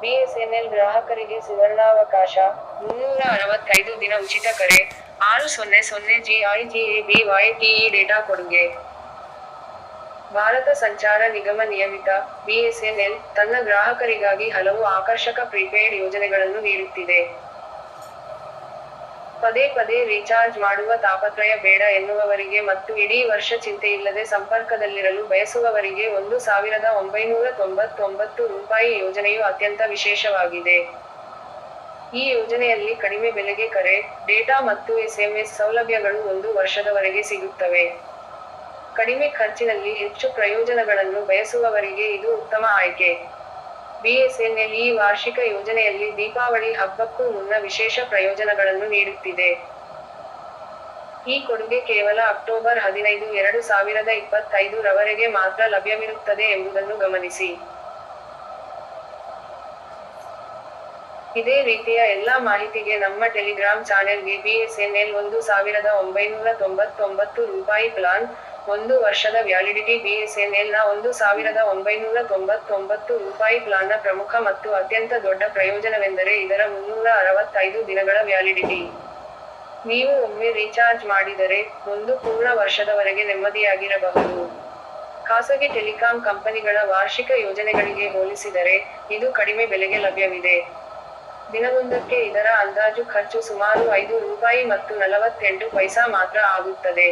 BSNL ಗ್ರಾಹಕರಿಗೆ ಸುವರ್ಣಾವಕಾಶ, ಮುನ್ನೂರ ಅರವತ್ತೈದು ದಿನ ಉಚಿತ ಕರೆ, ಆರು ಸೊನ್ನೆ ಸೊನ್ನೆ ಜಿಐಜಿಎಬಿವೈಟಿಇ ಡೇಟಾ ಕೊಡುಗೆ. ಭಾರತ ಸಂಚಾರ ನಿಗಮ ನಿಯಮಿತ, ಬಿಎಸ್ಎನ್ಎಲ್, ತನ್ನ ಗ್ರಾಹಕರಿಗಾಗಿ ಹಲವು ಆಕರ್ಷಕ ಪ್ರೀಪೇಯ್ಡ್ ಯೋಜನೆಗಳನ್ನು ನೀಡುತ್ತಿದೆ. ಪದೇ ಪದೇ ರೀಚಾರ್ಜ್ ಮಾಡುವ ತಾಪತ್ರಯ ಬೇಡ ಎನ್ನುವವರಿಗೆ ಮತ್ತು ಇಡೀ ವರ್ಷ ಚಿಂತೆಯಿಲ್ಲದೆ ಸಂಪರ್ಕದಲ್ಲಿರಲು ಬಯಸುವವರಿಗೆ ಒಂದು ಸಾವಿರದ ಒಂಬೈನೂರ ತೊಂಬತ್ತೊಂಬತ್ತು ರೂಪಾಯಿ ಯೋಜನೆಯು ಅತ್ಯಂತ ವಿಶೇಷವಾಗಿದೆ. ಈ ಯೋಜನೆಯಲ್ಲಿ ಕಡಿಮೆ ಬೆಲೆಗೆ ಕರೆ, ಡೇಟಾ ಮತ್ತು ಎಸ್ಎಂಎಸ್ ಸೌಲಭ್ಯಗಳು ಒಂದು ವರ್ಷದವರೆಗೆ ಸಿಗುತ್ತವೆ. ಕಡಿಮೆ ಖರ್ಚಿನಲ್ಲಿ ಹೆಚ್ಚು ಪ್ರಯೋಜನಗಳನ್ನು ಬಯಸುವವರಿಗೆ ಇದು ಉತ್ತಮ ಆಯ್ಕೆ. ಬಿಎಸ್ಎನ್ಎಲ್ ಈ ವಾರ್ಷಿಕ ಯೋಜನೆಯಲ್ಲಿ ದೀಪಾವಳಿ ಹಬ್ಬಕ್ಕೂ ಮುನ್ನ ವಿಶೇಷ ಪ್ರಯೋಜನಗಳನ್ನು ನೀಡುತ್ತಿದೆ. ಈ ಕೊಡುಗೆ ಕೇವಲ ಅಕ್ಟೋಬರ್ ಹದಿನೈದು ಎರಡು ಸಾವಿರದ ಇಪ್ಪತ್ತೈದು ರವರೆಗೆ ಮಾತ್ರ ಲಭ್ಯವಿರುತ್ತದೆ ಎಂಬುದನ್ನು ಗಮನಿಸಿ. ಇದೇ ರೀತಿಯ ಎಲ್ಲಾ ಮಾಹಿತಿಗೆ ನಮ್ಮ ಟೆಲಿಗ್ರಾಮ್ ಚಾನೆಲ್ಗೆ ಬಿಎಸ್ಎನ್ಎಲ್ ಒಂದು ಸಾವಿರದ ಒಂಬೈನೂರ ತೊಂಬತ್ತೊಂಬತ್ತು ರೂಪಾಯಿ ಪ್ಲಾನ್, ಒಂದು ವರ್ಷದ ವ್ಯಾಲಿಡಿಟಿ ಬಿಎಸ್ಎನ್ಎಲ್ನ ಒಂದು ಸಾವಿರದ ಒಂಬೈನೂರ ತೊಂಬತ್ತೊಂಬತ್ತು ರೂಪಾಯಿ ಪ್ಲಾನ್ನ ಪ್ರಮುಖ ಮತ್ತು ಅತ್ಯಂತ ದೊಡ್ಡ ಪ್ರಯೋಜನವೆಂದರೆ ಇದರ ಮುನ್ನೂರ ಅರವತ್ತೈದು ದಿನಗಳ ವ್ಯಾಲಿಡಿಟಿ. ನೀವು ಒಮ್ಮೆ ರೀಚಾರ್ಜ್ ಮಾಡಿದರೆ, ಒಂದು ಪೂರ್ಣ ವರ್ಷದವರೆಗೆ ನೆಮ್ಮದಿಯಾಗಿರಬಹುದು. ಖಾಸಗಿ ಟೆಲಿಕಾಂ ಕಂಪನಿಗಳ ವಾರ್ಷಿಕ ಯೋಜನೆಗಳಿಗೆ ಹೋಲಿಸಿದರೆ, ಇದು ಕಡಿಮೆ ಬೆಲೆಗೆ ಲಭ್ಯವಿದೆ. ದಿನವೊಂದಕ್ಕೆ ಇದರ ಅಂದಾಜು ಖರ್ಚು ಸುಮಾರು ಐದು ರೂಪಾಯಿ ಮತ್ತು ನಲವತ್ತೆಂಟು ಪೈಸಾ ಮಾತ್ರ ಆಗುತ್ತದೆ.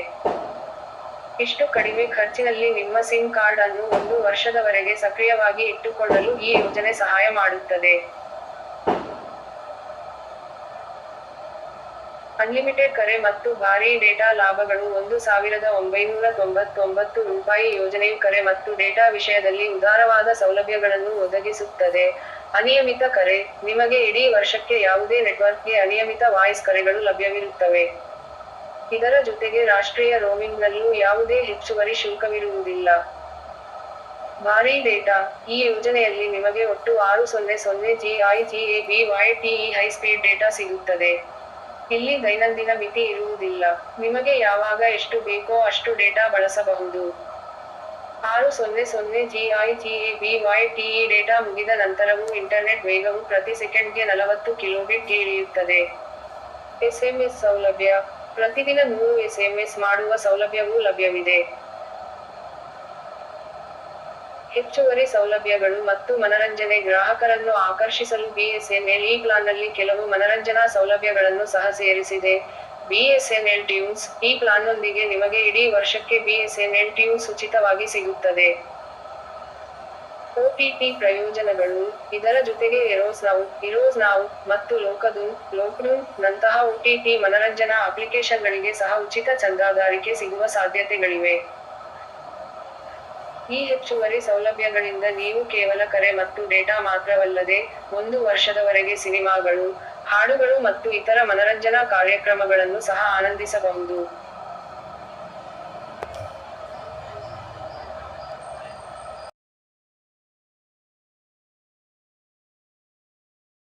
ಇಷ್ಟು ಕಡಿಮೆ ಖರ್ಚಿನಲ್ಲಿ ನಿಮ್ಮ ಸಿಮ್ ಕಾರ್ಡ್ ಅನ್ನು ಒಂದು ವರ್ಷದವರೆಗೆ ಸಕ್ರಿಯವಾಗಿ ಇಟ್ಟುಕೊಳ್ಳಲು ಈ ಯೋಜನೆ ಸಹಾಯ ಮಾಡುತ್ತದೆ. ಅನ್ಲಿಮಿಟೆಡ್ ಕರೆ ಮತ್ತು ಭಾರಿ ಡೇಟಾ ಲಾಭಗಳು ಒಂದು ಸಾವಿರದ ಒಂಬೈನೂರ ತೊಂಬತ್ತೊಂಬತ್ತು ರೂಪಾಯಿ ಯೋಜನೆಯು ಕರೆ ಮತ್ತು ಡೇಟಾ ವಿಷಯದಲ್ಲಿ ಉದಾರವಾದ ಸೌಲಭ್ಯಗಳನ್ನು ಒದಗಿಸುತ್ತದೆ. ಅನಿಯಮಿತ ಕರೆ, ನಿಮಗೆ ಇಡೀ ವರ್ಷಕ್ಕೆ ಯಾವುದೇ ನೆಟ್ವರ್ಕ್ಗೆ ಅನಿಯಮಿತ ವಾಯ್ಸ್ ಕರೆಗಳು ಲಭ್ಯವಿರುತ್ತವೆ. ಇದರ ಜೊತೆಗೆ ರಾಷ್ಟ್ರೀಯ ರೋಮಿಂಗ್ನಲ್ಲೂ ಯಾವುದೇ ಹೆಚ್ಚುವರಿ ಶುಲ್ಕವಿರುವುದಿಲ್ಲ. ಭಾರೀ ಡೇಟಾ, ಈ ಯೋಜನೆಯಲ್ಲಿ ನಿಮಗೆ ಒಟ್ಟು ಆರು ಸೊನ್ನೆ ಸೊನ್ನೆ ಜಿಐಜಿಎಬಿವೈಟಿಇ ಹೈಸ್ಪೀಡ್ ಡೇಟಾ ಸಿಗುತ್ತದೆ. ಇಲ್ಲಿ ದೈನಂದಿನ ಮಿತಿ ಇರುವುದಿಲ್ಲ. ನಿಮಗೆ ಯಾವಾಗ ಎಷ್ಟು ಬೇಕೋ ಅಷ್ಟು ಡೇಟಾ ಬಳಸಬಹುದು. ಆರು ಸೊನ್ನೆ ಸೊನ್ನೆ ಜಿಐಜಿಎಬಿವೈಟಿಇ ಡೇಟಾ ಮುಗಿದ ನಂತರವೂ ಇಂಟರ್ನೆಟ್ ವೇಗವು ಪ್ರತಿ ಸೆಕೆಂಡ್ಗೆ ನಲವತ್ತು ಕಿಲೋಬಿಟ್ಗೆ ಇಳಿಯುತ್ತದೆ. ಎಸ್ಎಂಎಸ್ ಸೌಲಭ್ಯ, ಪ್ರತಿದಿನ ನೂರು ಎಸ್ಎಂಎಸ್ ಮಾಡುವ ಸೌಲಭ್ಯವೂ ಲಭ್ಯವಿದೆ. ಹೆಚ್ಚುವರಿ ಸೌಲಭ್ಯಗಳು ಮತ್ತು ಮನರಂಜನೆ ಗ್ರಾಹಕರನ್ನು ಆಕರ್ಷಿಸಲು ಬಿಎಸ್ಎನ್ಎಲ್ ಈ ಪ್ಲಾನ್ನಲ್ಲಿ ಕೆಲವು ಮನರಂಜನಾ ಸೌಲಭ್ಯಗಳನ್ನು ಸಹ ಸೇರಿಸಿದೆ. ಬಿಎಸ್ಎನ್ಎಲ್ ಟ್ಯೂನ್ಸ್, ಈ ಪ್ಲಾನ್ನೊಂದಿಗೆ ನಿಮಗೆ ಇಡೀ ವರ್ಷಕ್ಕೆ ಬಿಎಸ್ಎನ್ಎಲ್ ಟ್ಯೂನ್ಸ್ ಉಚಿತವಾಗಿ ಸಿಗುತ್ತದೆ. ಒಟಿಟಿ ಪ್ರಯೋಜನಗಳು, ಇದರ ಜೊತೆಗೆ ಎರೋಸ್ ನೌ, ಇರೋಸ್ ಮತ್ತು ಲೋಕದು ಲೋಕ್ನು ನಂತಹ ಒಟಿಟಿ ಮನರಂಜನಾ ಅಪ್ಲಿಕೇಶನ್ಗಳಿಗೆ ಸಹ ಉಚಿತ ಚಂದಾದಾರಿಕೆ ಸಿಗುವ ಸಾಧ್ಯತೆಗಳಿವೆ. ಈ ಹೆಚ್ಚುವರಿ ಸೌಲಭ್ಯಗಳಿಂದ ನೀವು ಕೇವಲ ಕರೆ ಮತ್ತು ಡೇಟಾ ಮಾತ್ರವಲ್ಲದೆ, ಒಂದು ವರ್ಷದವರೆಗೆ ಸಿನಿಮಾಗಳು, ಹಾಡುಗಳು ಮತ್ತು ಇತರ ಮನರಂಜನಾ ಕಾರ್ಯಕ್ರಮಗಳನ್ನು ಸಹ ಆನಂದಿಸಬಹುದು.